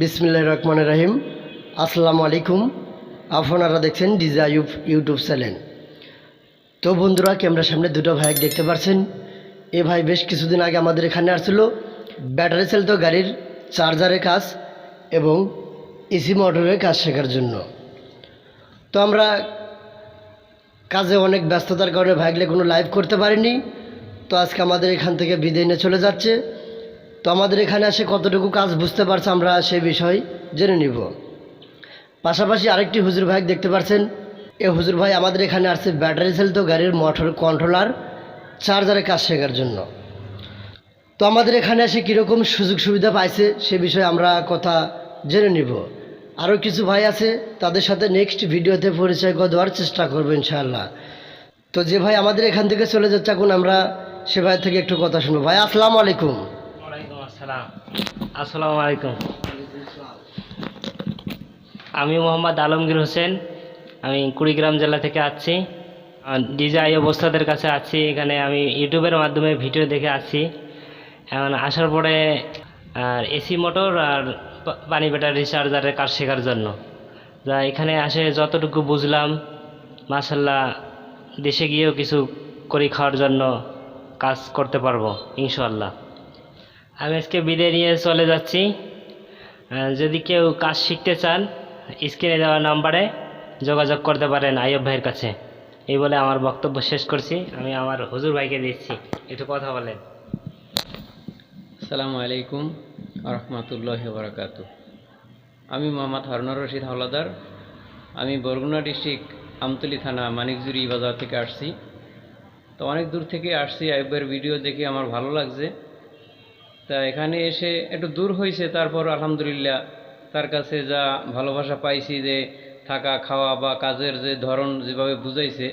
বিসমিল্লাহ রহমান রাহিম। আসসালামু আলাইকুম। আপনারা দেখছেন ডিজাইউব ইউটিউব চ্যানেল। তো বন্ধুরা, ক্যামেরার সামনে দুটো ভাইক দেখতে পাচ্ছেন এ ভাই বেশ কিছুদিন আগে আমাদের এখানে আসছিল। ব্যাটারি চালিত গাড়ির চার্জারের কাজ এবং এসি মোটরের কাজ শেখার জন্য। তো আমরা কাজে অনেক ব্যস্ততার কারণে ভাইগলে কোনো লাইভ করতে পারিনি। তো আজকে আমাদের এখান থেকে বিদায় নিয়ে চলে যাচ্ছে। তো আমাদের এখানে এসে কতটুকু কাজ বুঝতে পারছে আমরা সেই বিষয় জেনে নিব। পাশাপাশি আরেকটি হুজুর ভাই দেখতে পাচ্ছেন এ হুজুর ভাই আমাদের এখানে আসছে ব্যাটারি চালিত গাড়ির মোটর কন্ট্রোলার চার্জারের কাজ শেখার জন্য। তো আমাদের এখানে এসে কীরকম সুযোগ সুবিধা পাইছে সে বিষয়ে আমরা কথা জেনে নিব। আরও কিছু ভাই আছে, তাদের সাথে নেক্সট ভিডিওতে পরিচয় করে দেওয়ার চেষ্টা করব ইনশাআল্লাহ। তো যে ভাই আমাদের এখান থেকে চলে যাচ্ছে, এখন আমরা সে ভাই থেকে একটু কথা শুনব। ভাই, আসসালামু আলাইকুম। আলাইকুম। আমি মোহাম্মদ আলমগীর হোসেন। আমি কুড়িগ্রাম জেলা থেকে আসছি। ডিজাই অবস্থাদের কাছে আছি। এখানে আমি ইউটিউবের মাধ্যমে ভিডিও দেখে আসছি। এখন আসার পরে, আর এসি মোটর আর পানি ব্যাটারি চার্জারের কাজ শেখার জন্য। যা এখানে আসে যতটুকু বুঝলাম মাসাল্লাহ দেশে গিয়েও কিছু করি খাওয়ার জন্য কাজ করতে পারব ইনশাল্লাহ আমি আজকে বিদায় নিয়ে চলে যাচ্ছি। যদি কেউ কাজ শিখতে চান স্ক্রিনে দেওয়া নাম্বারে যোগাযোগ করতে পারেন আইয়ব ভাইয়ের কাছে। এই বলে আমার বক্তব্য শেষ করছি। আমি আমার হুজুর ভাইকে দিচ্ছি। একটু কথা বলেন। আসসালামু আলাইকুম রহমতুল্লাহ বারাকাত আমি মোহাম্মদ হারুনুর রশিদ হাওলাদার। আমি বরগুনা ডিস্ট্রিক্ট আমতলি থানা মানিকজুরি বাজার থেকে আসছি। তো অনেক দূর থেকে আসছি আইবের ভিডিও দেখে আমার ভালো লাগছে। তা এখানে এসে একটু দূর হয়েছে তারপর আলহামদুলিল্লাহ তার কাছে যা ভালোবাসা পাইছি যে থাকা, খাওয়া বা কাজের যে ধরন যেভাবে বুঝাইছে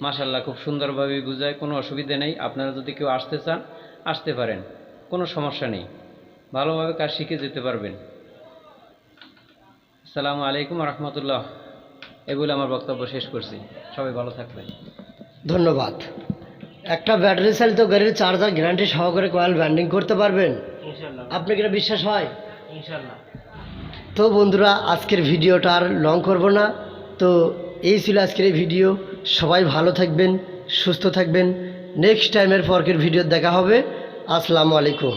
মাশাল্লাহ খুব সুন্দরভাবে বুঝায়, কোনো অসুবিধা নেই। আপনারা যদি কেউ আসতে চান, আসতে পারেন, কোনো সমস্যা নেই। ভালোভাবে কাজ শিখে যেতে পারবেন। আসসালামু আলাইকুম রহমতুল্লাহ এগুলো আমার বক্তব্য শেষ করছি। সবাই ভালো থাকবেন। ধন্যবাদ। একটা ব্যাটারি চালিত গাড়ির চার্জার গ্যারান্টি সহকারে কয়েল ব্যান্ডিং করতে পারবেন। আপনি কিনা বিশ্বাস হয়? তো বন্ধুরা আজকের ভিডিওটা আর লং করব না। তো এই ছিল আজকের এই ভিডিও সবাই ভালো থাকবেন সুস্থ থাকবেন। নেক্সট টাইমের পরকের ভিডিও দেখা হবে। আসসালামু আলাইকুম।